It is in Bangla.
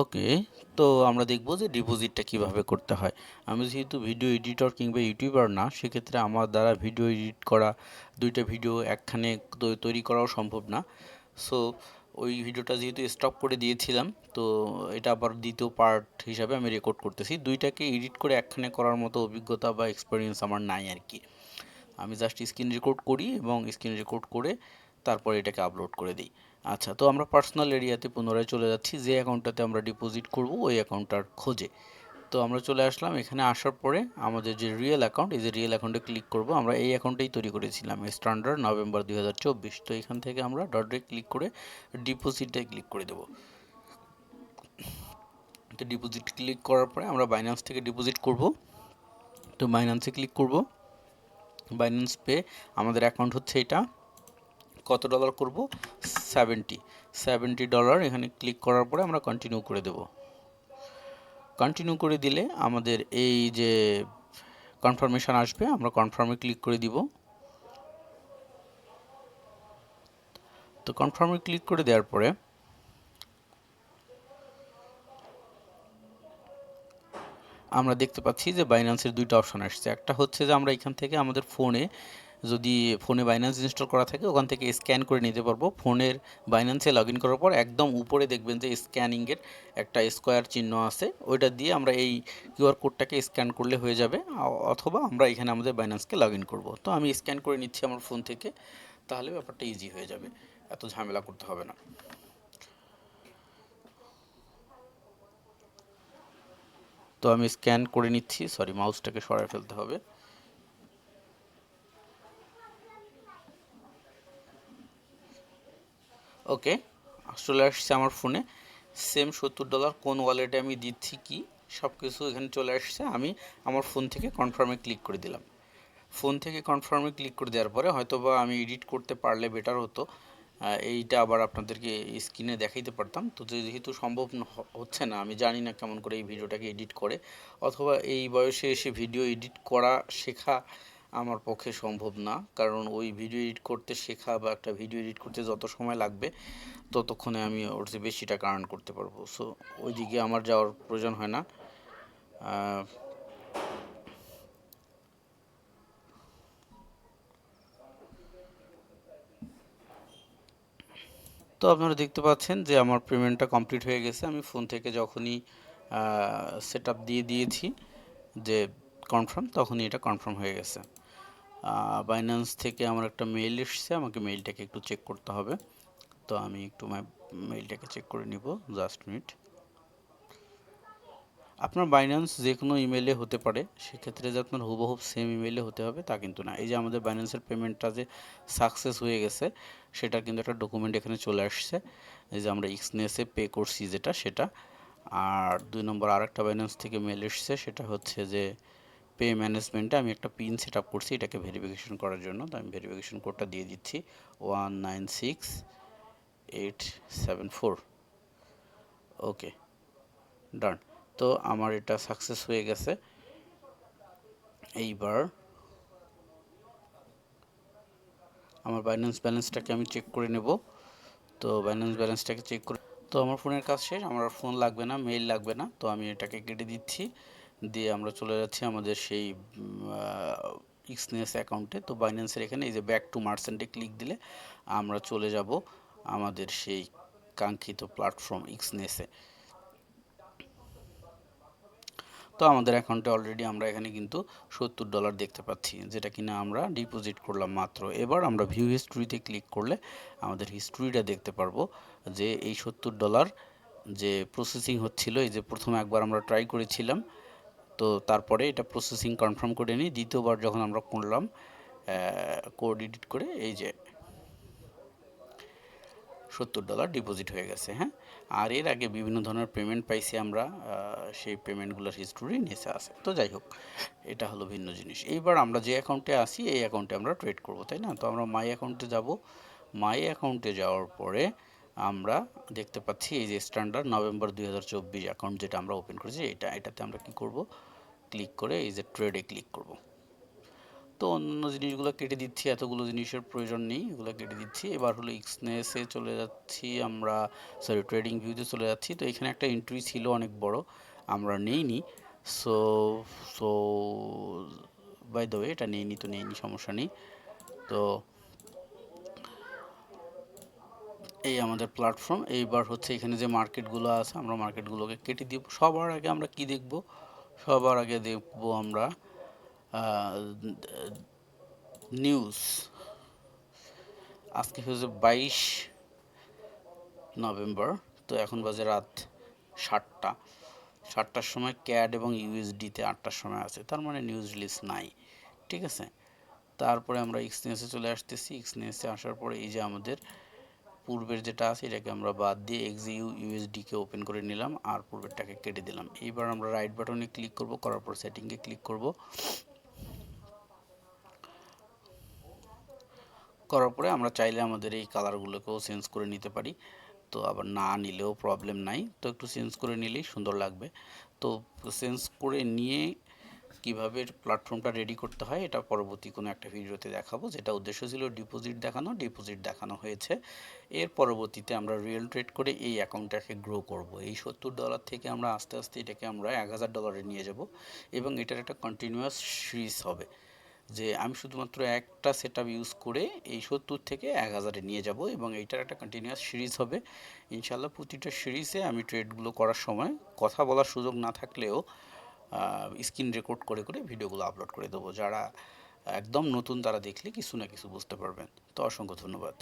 ওকে, তো আমরা দেখব যে ডিপোজিটটা কীভাবে করতে হয়। আমি যেহেতু ভিডিও এডিটর কিংবা ইউটিউবার না, সেক্ষেত্রে আমার দ্বারা ভিডিও এডিট করা, দুইটা ভিডিও একখানে তৈরি করাও সম্ভব না। সো, ওই ভিডিওটা যেহেতু স্টপ করে দিয়েছিলাম, তো এটা আবার দ্বিতীয় পার্ট হিসাবে আমি রেকর্ড করতেছি। দুইটাকে এডিট করে একখানে করার মতো অভিজ্ঞতা বা এক্সপিরিয়েন্স আমার নাই আর কি আমি জাস্ট স্ক্রিন রেকর্ড করি এবং স্ক্রিন রেকর্ড করে তারপরে এটাকে আপলোড করে দিই। আচ্ছা তো আমরা পার্সোনাল এরিয়াতে পুনরায় চলে যাচ্ছি। যে অ্যাকাউন্টটাতে আমরা ডিপোজিট করব, ওই অ্যাকাউন্টটার খোঁজে। তো আমরা চলে আসলাম। এখানে আসার পরে আমাদের যে রিয়েল অ্যাকাউন্ট এই যে রিয়েল অ্যাকাউন্টে ক্লিক করব, আমরা এই অ্যাকাউন্টেই তৈরি করেছিলাম। স্ট্যান্ডার্ড নভেম্বর দুই হাজার চব্বিশ। তো এখান থেকে আমরা ডটে ক্লিক করে ডিপোজিটে ক্লিক করে দেবো। তো ডিপোজিট ক্লিক করার পরে আমরা বাইন্যান্স থেকে ডিপোজিট করব। তো বাইন্যান্সে ক্লিক করব। বাইন্যান্স পে আমাদের অ্যাকাউন্ট হচ্ছে এটা। কত ডলার করব? সেভেন্টি সেভেন্টি ডলার এখানে ক্লিক করার পরে আমরা কন্টিনিউ করে দেব। কন্টিনিউ করে দিলে আমাদের এই যে কনফার্মেশন আসবে, আমরা কনফার্মে ক্লিক করে দিব। তো কনফার্মে ক্লিক করে দেওয়ার পরে আমরা দেখতে পাচ্ছি যে বাইন্যান্সের দুইটা অপশন আসছে। একটা হচ্ছে যে আমরা এখান থেকে আমাদের ফোনে যদি ফোনে বাইন্যান্স ইনস্টল করা থাকে, ওখান থেকে স্ক্যান করে নিতে পারব। ফোনের বাইন্যান্সে লগ ইন করার পর একদম উপরে দেখবেন যে স্ক্যানিংয়ের একটা স্কোয়ার চিহ্ন আছে। ওইটা দিয়ে আমরা এই কিউআর কোডটাকে স্ক্যান করলে হয়ে যাবে। অথবা আমরা এখানে আমাদের বাইন্যান্সকে লগ ইন করব। তো আমি স্ক্যান করে নিচ্ছি আমার ফোন থেকে, তাহলে ব্যাপারটা ইজি হয়ে যাবে। এত ঝামেলা করতে হবে না। তো আমি স্ক্যান করে নিচ্ছি। সরি মাউসটাকে সরায় ফেলতে হবে। ওকে চলে আসছে আমার ফোনে। সেম সত্তর ডলার কোন ওয়ালেটে আমি দিচ্ছি কি সব কিছু এখানে চলে আসছে। আমি আমার ফোন থেকে কনফার্মে ক্লিক করে দিলাম। ফোন থেকে কনফার্মে ক্লিক করে দেওয়ার পরে হয়তো বা আমি এডিট করতে পারলে বেটার হতো। এইটা আবার আপনাদেরকে স্ক্রিনে দেখাইতে পারতাম। তো যেহেতু সম্ভব হচ্ছে না, আমি জানি না কেমন করে এই ভিডিওটাকে এডিট করে। অথবা এই বয়সে এসে ভিডিও এডিট করা শেখা আমার পক্ষে সম্ভব না। কারণ ওই ভিডিও এডিট করতে শেখা বা একটা ভিডিও এডিট করতে যত সময় লাগবে, ততক্ষণে আমি ওর চেয়ে বেশি টাকা আর্ন করতে পারব। সো ওইদিকে আমার যাওয়ার প্রয়োজন হয় না। তো আপনারা দেখতে পাচ্ছেন যে আমার পেমেন্টটা কমপ্লিট হয়ে গেছে। আমি ফোন থেকে যখনই সেট দিয়ে দিয়েছি যে কনফার্ম তখনই এটা কনফার্ম হয়ে গেছে। বাইন্যান্স থেকে আমার একটা মেইল এসছে, আমাকে মেইলটাকে একটু চেক করতে হবে। তো আমি একটু মেইলটাকে চেক করে নিব জাস্ট মিনিট আপনার বাইন্যান্স যে কোনো ইমেলে হতে পারে, সেক্ষেত্রে যে আপনার হুবহুব সেম ইমেলে হতে হবে, তা কিন্তু না। এই যে আমাদের বাইন্যান্সের পেমেন্টটা যে সাকসেস হয়ে গেছে, সেটা কিন্তু একটা ডকুমেন্ট এখানে চলে আসছে। এই যে আমরা এক্সনেসে পে করছি যেটা, সেটা। আর দুই নম্বর আরেকটা বাইন্যান্স থেকে মেল এসছে, সেটা হচ্ছে যে পে ম্যানেজমেন্টে আমি একটা পিন সেট আপ করছি, এটাকে ভেরিফিকেশন করার জন্য। তো আমি ভেরিফিকেশন কোডটা দিয়ে দিচ্ছি। One nine six eight seven four okay done তো আমার এটা সাকসেস হয়ে গেছে। এইবার আমার বাইন্যান্স ব্যালেন্সটাকে আমি চেক করে নেব। তো বাইন্যান্স ব্যালেন্সটাকে চেক করে তো আমার ফোনের কাজ শেষ, আমার ফোন লাগবে না মেইল লাগবে না। তো আমি এটাকে কেটে দিচ্ছি। দিয়ে আমরা চলে যাচ্ছি আমাদের সেই ইক্সনেস অ্যাকাউন্টে তো বাইন্যান্সের এখানে এই যে ব্যাক টু মার্চেন্টে ক্লিক দিলে আমরা চলে যাব আমাদের সেই কাঙ্ক্ষিত প্ল্যাটফর্ম ইক্সনেসে তো আমাদের অ্যাকাউন্টে অলরেডি আমরা এখানে কিন্তু সত্তর ডলার দেখতে পাচ্ছি, যেটা কিনা আমরা ডিপোজিট করলাম মাত্র। এবার আমরা ভিউ হিস্ট্রিতে ক্লিক করলে আমাদের হিস্ট্রিটা দেখতে পারব যে এই সত্তর ডলার যে প্রসেসিং হচ্ছিল, এই যে প্রথমে একবার আমরা ট্রাই করেছিলাম তো তারপরে এটা প্রসেসিং কনফার্ম করে নিই। দ্বিতীয়বার যখন আমরা করলাম কোড এডিট করে এই যে সত্তর ডলার ডিপোজিট হয়ে গেছে হ্যাঁ? আর এর আগে বিভিন্ন ধরনের পেমেন্ট পাইছি আমরা সেই পেমেন্টগুলোর হিস্টোরি নিচে আছে। তো যাই হোক, এটা হলো ভিন্ন জিনিস। এইবার আমরা যে অ্যাকাউন্টে আসি এই অ্যাকাউন্টে আমরা ট্রেড করব, তাই না? তো আমরা মাই অ্যাকাউন্টে যাব। মাই অ্যাকাউন্টে যাওয়ার পরে আমরা দেখতে পাচ্ছি এই যে স্ট্যান্ডার্ড নভেম্বর দুই হাজার চব্বিশ অ্যাকাউন্ট যেটা আমরা ওপেন করেছি, এটা, এটাতে আমরা কি করব? ক্লিক করে এই যে ট্রেডে ক্লিক করব। তো তো অন্য জিনিসগুলো কেটে দিচ্ছি, এতগুলো জিনিসের প্রয়োজন নেই, এগুলো কেটে দিচ্ছি। এবার হলো এক্সনেসে চলে যাচ্ছি আমরা সরি ট্রেডিং ভিউতে চলে যাচ্ছি। তো এখানে একটা এন্ট্রি ছিল, অনেক বড়, আমরা নেইনি। So so by the way এটা নেইনি তো নেইনি, সমস্যা নেই। তো এই আমাদের প্ল্যাটফর্ম এইবার হচ্ছে এখানে যে মার্কেটগুলো আছে, আমরা মার্কেটগুলোকে কেটে দিব। সবার আগে আমরা কি দেখব? সবার আগে দেখব আমরা নিউজ আজকে হচ্ছে বাইশ নভেম্বর, তো এখন বাজে রাত সাতটা। সাতটার সময় ক্যাড এবং ইউএসডিতে আটটার সময় আছে, তার মানে নিউজ রিলিজ নাই, ঠিক আছে? তারপরে আমরা এক্সনেসে চলে আসতেছি। এক্সনেসে আসার পরে এই যে আমাদের পূর্বের যেটা আছে, এটাকে আমরা বাদ দিয়ে এক্সিউ ইউএসডিকে ওপেন করে নিলাম আর পূর্বেরটাকে কেটে দিলাম। এইবার আমরা রাইট বাটনে ক্লিক করব, করার পর সেটিংয়ে ক্লিক করব। করার পরে আমরা চাইলে আমাদের এই কালারগুলোকেও চেঞ্জ করে নিতে পারি। তো আবার না নিলেও প্রবলেম নাই। তো একটু চেঞ্জ করে নিলেই সুন্দর লাগবে। তো চেঞ্জ করে নিয়ে কীভাবে প্ল্যাটফর্মটা রেডি করতে হয়, এটা পরবর্তী কোনো একটা ভিডিওতে দেখাবো। যেটা উদ্দেশ্য ছিল ডিপোজিট দেখানো ডিপোজিট দেখানো হয়েছে। এর পরবর্তীতে আমরা রিয়েল ট্রেড করে এই অ্যাকাউন্টটাকে গ্রো করব। এই সত্তর ডলার থেকে আমরা আস্তে আস্তে এটাকে আমরা এক হাজার ডলারে নিয়ে যাব এবং এটার একটা কন্টিনিউয়াস সিরিজ হবে। যে আমি শুধুমাত্র একটা সেট আপ ইউজ করে এই সত্তর থেকে এক হাজারে নিয়ে যাব এবং এইটার একটা কন্টিনিউয়াস সিরিজ হবে। ইনশাল্লাহ প্রতিটা সিরিজে আমি ট্রেডগুলো করার সময় কথা বলার সুযোগ না থাকলেও স্ক্রিন রেকর্ড করে করে ভিডিওগুলো আপলোড করে দেবো। যারা একদম নতুন তারা দেখলে কিছু না কিছু বুঝতে পারবেন। তো অসংখ্য ধন্যবাদ।